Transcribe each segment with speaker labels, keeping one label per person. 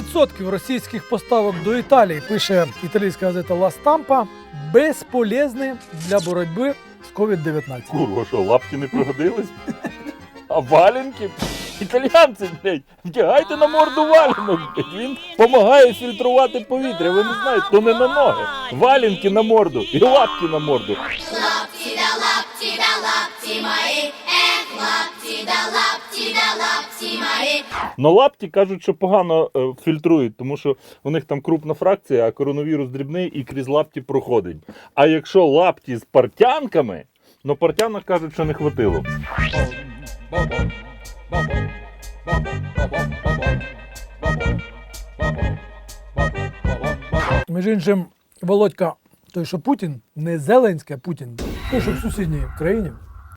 Speaker 1: 90% російських поставок до Італії, пише італійська газета Ла Стампа, безполезні для боротьби з COVID-19.
Speaker 2: Курва, що, лапки не пригодились? А валенки? Італіянці, блядь, вдягайте на морду валенок, блядь. Він допомагає фільтрувати повітря. Ви не знаєте, то не на ноги. Валенки на морду і лапки на морду.
Speaker 3: Лапті да лапті да лапті мої, ех, лапті да лапті да.
Speaker 2: Но лапті кажуть, що погано е, фільтрують, тому що у них там крупна фракція, а коронавірус дрібний і крізь лапті проходить. А якщо лапті з партянками, ну партянок кажуть, що не хватило.
Speaker 1: Між іншим, Володька, той, що Путін, не Зеленський, а Путін, той, що в сусідній країні,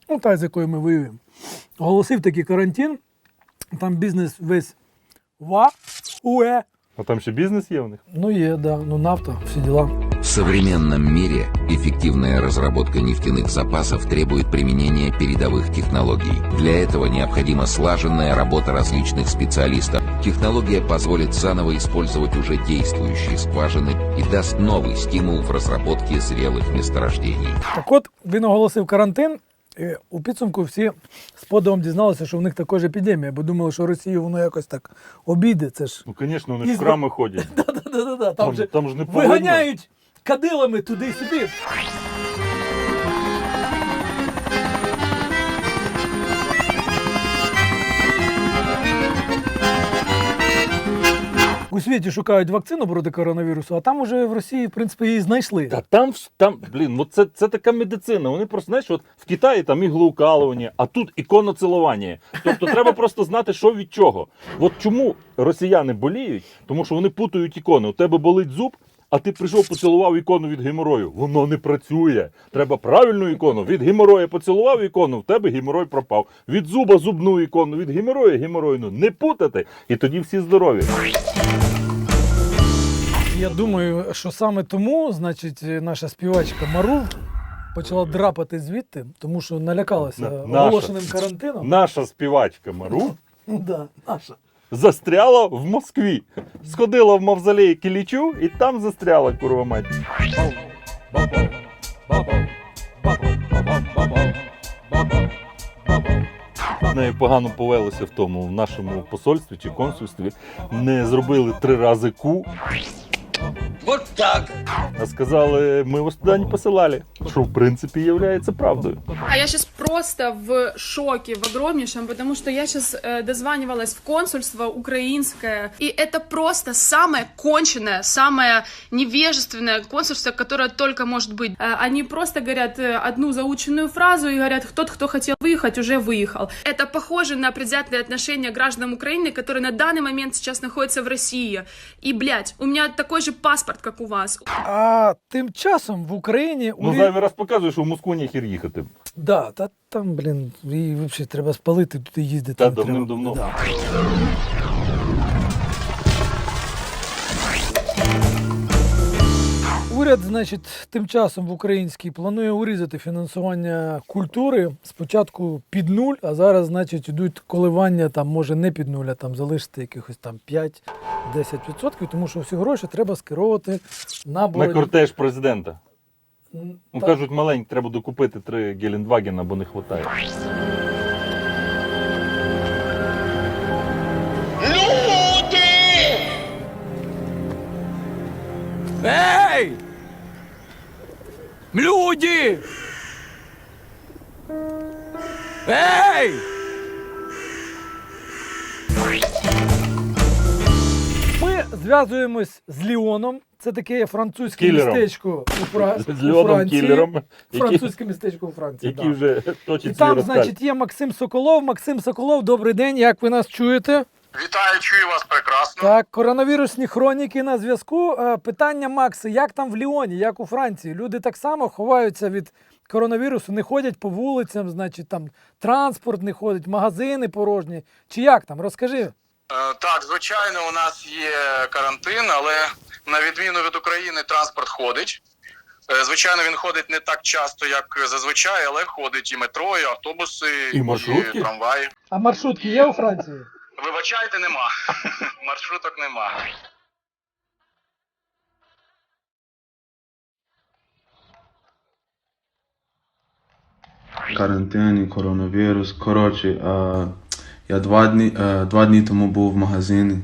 Speaker 1: ну та, з якою ми воюємо, оголосив такий карантин, там бізнес весь ва, уе.
Speaker 2: А там ще бізнес є в них.
Speaker 1: Ну є, да, ну нафта, всі діла.
Speaker 4: В современном мире эффективная разработка нефтяных запасов требует применения передовых технологий. Для этого необходима слаженная работа различных специалистов. Технология позволит заново использовать уже действующие скважины и даст новый стимул в разработке зрелых месторождений.
Speaker 1: Так от він оголосив карантин. І у підсумку всі з подивом дізналися, що в них також епідемія, бо думали, що Росію воно якось так обійде. Це ж
Speaker 2: Ну, звісно, вони ж в храми ходять.
Speaker 1: Да-да-да, там,
Speaker 2: Там,
Speaker 1: же
Speaker 2: там ж не
Speaker 1: виганяють кадилами туди-сюди. У світі шукають вакцину проти коронавірусу, а там уже в Росії, в принципі, її знайшли.
Speaker 2: Та там, там, блін, ну це, це така медицина. Вони просто, знаєш, от в Китаї там іглоукалування, а тут іконоцілування. Тобто треба просто знати, що від чого. От чому росіяни боліють? Тому що вони путають ікони. У тебе болить зуб, а ти прийшов, поцілував ікону від геморою. Воно не працює. Треба правильну ікону. Від геморою поцілував ікону, в тебе геморой пропав. Від зуба зубну ікону, від геморою геморойну. Не путати. І тоді всі здорові.
Speaker 1: Я думаю, що саме тому, значить, наша співачка Мару почала драпати звідти, тому що налякалася
Speaker 2: наша.
Speaker 1: оголошеним карантином.
Speaker 2: Наша співачка Мару.
Speaker 1: Да, наша.
Speaker 2: Застряла в Москві. Сходила в мавзолей Кілічу і там застряла, курва мать. Нею погано повелося в тому в нашому посольстві чи консульстві. Не зробили три рази ку.
Speaker 5: Вот так.
Speaker 2: А сказали, ми вас туди не посилали. Що в принципі є правдою.
Speaker 6: А я сейчас просто в шоке, в огромнейшем, потому что я сейчас дозванивалась в консульство украинское, и это просто самое конченное, самое невежественное консульство, которое только может быть. Э, Они просто говорят э, одну заученную фразу и говорят, тот, кто хотел выехать, уже выехал. Это похоже на предвзятые отношения граждан Украины, которые на данный момент сейчас находятся в России. И, блядь, у меня такой же паспорт, как у вас.
Speaker 1: А тим часом в Україні
Speaker 2: Ну
Speaker 1: урі-
Speaker 2: зайвий раз показує, що в Москву ніхер їхати.
Speaker 1: Да, та там, блін, її взагалі треба спалити, туди їздити.
Speaker 2: Та
Speaker 1: не треба.
Speaker 2: давним-давно.
Speaker 1: Да. Уряд, значить, тим часом в українській планує урізати фінансування культури спочатку під нуль, а зараз, значить, йдуть коливання там, може не під нуль, а там залишити якихось там 5-10%, тому що всі гроші треба скеровувати на
Speaker 2: На кортеж президента. Ну кажуть, маленькі, треба докупити три Гелендвагена, бо не вистачає.
Speaker 5: Люди!
Speaker 7: Эй! Люди! Эй!
Speaker 1: Ми зв'язуємось з Ліоном. Це таке французьке
Speaker 2: Кілером.
Speaker 1: містечко у, Фра...
Speaker 2: З
Speaker 1: у Франції.
Speaker 2: Кілером, який,
Speaker 1: Французьке містечко у Франції.
Speaker 2: який
Speaker 1: да.
Speaker 2: вже
Speaker 1: І
Speaker 2: точить свій
Speaker 1: там,
Speaker 2: розказ.
Speaker 1: значить, є Максим Соколов. Максим Соколов, добрий день. Як ви нас чуєте?
Speaker 8: Вітаю, чую вас прекрасно.
Speaker 1: Так, коронавірусні хроніки на зв'язку. Е, Питання Макси, як там в Ліоні, як у Франції? Люди так само ховаються від коронавірусу, не ходять по вулицям, значить, там транспорт не ходить, магазини порожні. Чи як там? Розкажи.
Speaker 8: Е, Так, звичайно, у нас є карантин, але на відміну від України транспорт ходить. Е, Звичайно, він ходить не так часто, як зазвичай, але ходить і метро, і автобуси,
Speaker 2: І маршрутки?
Speaker 8: і трамваї.
Speaker 1: А маршрутки є у Франції?
Speaker 8: Вибачайте, нема. Маршруток нема.
Speaker 9: карантин і коронавірус. Коротше, е, я два дні, е, два дні тому був в магазині,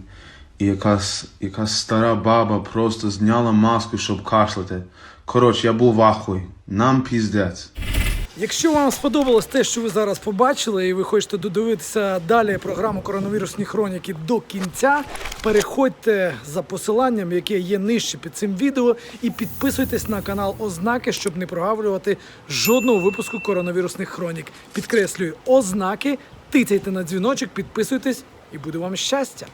Speaker 9: і якась, якась стара баба просто зняла маску, щоб кашляти. Коротше, я був в ахуї. Нам піздець.
Speaker 1: Якщо вам сподобалось те, що ви зараз побачили, і ви хочете додивитися далі програму коронавірусні хроніки до кінця, переходьте за посиланням, яке є нижче під цим відео, і підписуйтесь на канал Ознаки, щоб не прогавлювати жодного випуску коронавірусних хронік. Підкреслюю ознаки, тицяйте на дзвіночок, підписуйтесь, і буде вам щастя.